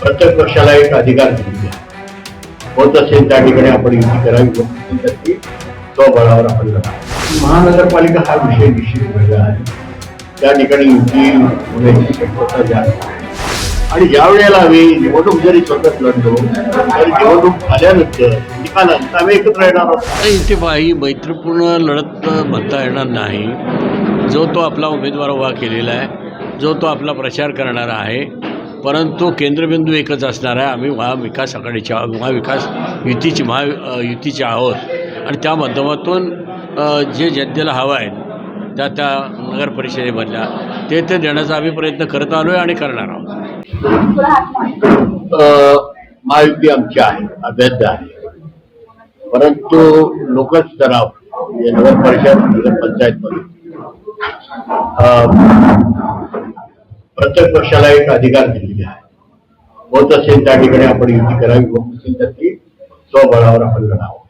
प्रत्येक पक्षाला एक अधिकार दिलेला होत असेल त्या ठिकाणी आपण युती करावी. होत नसेल तर ती स्वबळावर आपण लढा. महानगरपालिका हा विषय निश्चित वेगळा आहे. त्या ठिकाणी युती होण्याची शक्यता जास्त आणि ज्या वेळेला आम्ही निवडणूक जरी स्वतःच लढलो तरी निवडणूक झाल्यानंतर निकालानंतर आम्ही एकत्र येणार आहोत. इथे पहा, ही मैत्रीपूर्ण लढत म्हणता येणार नाही. जो तो आपला उमेदवार उभा केलेला आहे जो तो आपला प्रचार करणारा आहे परंतु केंद्रबिंदू एकच असणार आहे. आम्ही महाविकास आघाडीच्या महाविकास युतीची महा युतीचे आहोत. आणि त्या माध्यमातून जे जनतेला हवं आहे त्या त्या नगर परिषदेमधल्या ते ते देण्याचा आम्ही प्रयत्न करत आलो आहे आणि करणार आहोत. महायुती आमची आहे अभ्यास आहे. परंतु लोकल स्तरावर म्हणजे नगर परिषद प्रत्येक पक्षाला एक अधिकार दिलेला आहे. होत असेल त्या ठिकाणी आपण युती करावी होत नसेल तर ती स्वबळावर आपण लढावं.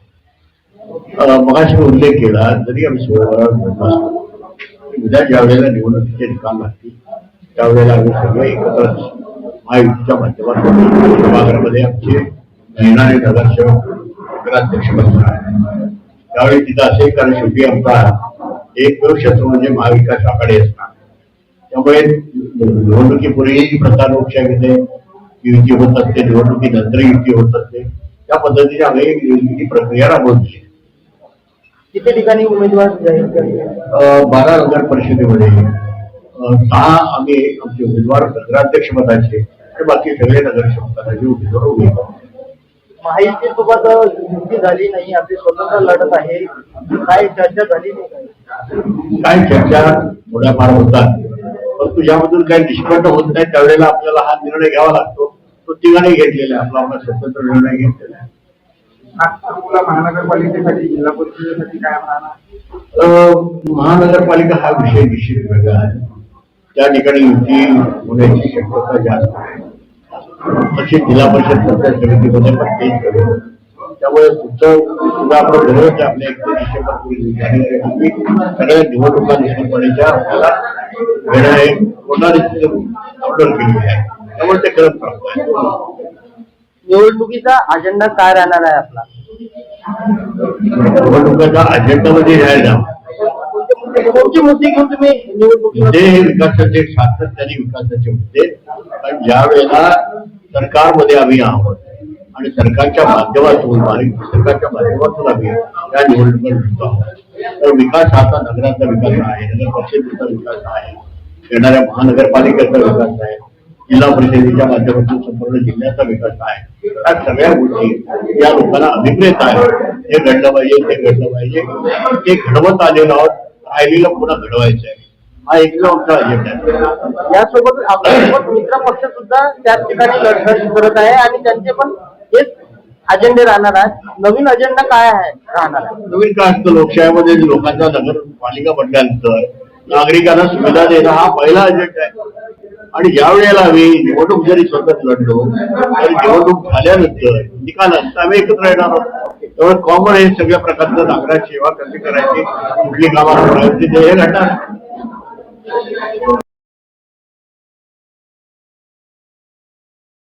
मगाशी उल्लेख केला जरी आम्ही स्वबळावर लढलो उद्या ज्या वेळेला निवडणुकीचे निकाल लागतील त्यावेळेला आम्ही सगळे एकत्र महायुतीच्या माध्यमातून सभागृहामध्ये आमचे येणारे नगरसेवक नगराध्यक्ष बनणार आहे त्यावेळी तिथं असेल कारण शेवटी आमचा एक शत्रू म्हणजे महाविकास आघाडी असणार. त्यामुळे निवडणुकीपूर्वी प्रचार लोकशाहीमध्ये युती होत असते निवडणुकीनंतर युती होत असते. त्या पद्धतीने आम्ही ही प्रक्रिया राबवली. किती ठिकाणी उमेदवार जाहीर बारा नगर परिषदेमध्ये. सहा आम्ही आमचे उमेदवार नगराध्यक्ष पदाचे आणि बाकी सगळे नगरसेवक पदाचे उमेदवार उभे. महायुती सोबत युती झाली नाही आपली स्वतंत्र लढत आहे. काय चर्चा झाली नाही? काय काय चर्चा थोड्याफार होतात. परंतु यामधून काही निष्पन्न होत नाही. त्यावेळेला आपल्याला हा निर्णय घ्यावा लागतो. तो तिघांनी घेतलेला आहे. आपला आपला स्वतंत्र निर्णय घेतलेला आहे. नागपूरला महानगरपालिकेसाठी जिल्हा परिषदेसाठी काय म्हणणार अं, महानगरपालिका हा विषय निश्चित वेगळा आहे. त्या ठिकाणी युती होण्याची शक्यता जास्त आहे. तशी जिल्हा परिषद पंचायत समितीमध्ये पण तेच करू त्यामुळे सुद्धा आपण ठरवलं की आपल्या एकतीस डिसेंबर पूर्वी सगळ्या निवडणुका निश्चितपणेच्या आपल्याला घेणं होणारी ऑर्डर केलेली आहे त्यामुळे ते करत राहतो निवडणुकीचा अजेंडा काय राहणार आहे आपला? निवडणुकाचा अजेंडामध्ये राहिला कोणती मुद्दे घेऊन तुम्ही निवडणुकीमध्ये हे विकासाचे सातत्याने विकासाचे मुद्दे कारण ज्या वेळेला सरकारमध्ये आम्ही आहोत आणि सरकारच्या माध्यमातून आणि सरकारच्या माध्यमातून आम्ही या निवडणुका जिंकतो आहोत. तर विकास हा आता नगराचा विकास आहे नगर परिषदेचा विकास आहे येणाऱ्या महानगरपालिकेचा विकास आहे जिल्हा परिषदेच्या माध्यमातून संपूर्ण जिल्ह्याचा विकास आहे. या सगळ्या गोष्टी या लोकांना अभिप्रेत आहे हे घडलं पाहिजे ते घडलं पाहिजे. ते घडवत आलेलो आहोत राहिलेलं पुन्हा घडवायचं आहे. हा एक आमचा अजेंडा आहे. यासोबत आपल्यासोबत मित्र पक्ष सुद्धा त्याच ठिकाणी लढत करत आहे आणि त्यांचे पण हेच अजेंडे राहणार आहेत नवीन अजेंडा काय आहे? राहणार आहे. नवीन काय असतं? लोकशाहीमध्ये लोकांचा नगरपालिका म्हटल्यानंतर नागरिकांना सुविधा देणं हा पहिला अजेंडा आहे. आणि ज्या वेळेला आम्ही निवडणूक जरी स्वतःच लढलो तरी निवडणूक झाल्यानंतर निकालानंतर आम्ही एकत्र येणार आहोत. त्यामुळे कॉमन हे सगळ्या प्रकारचं नागराची सेवा कशी करायची कुठली कामाला करायची ते हे घडणार.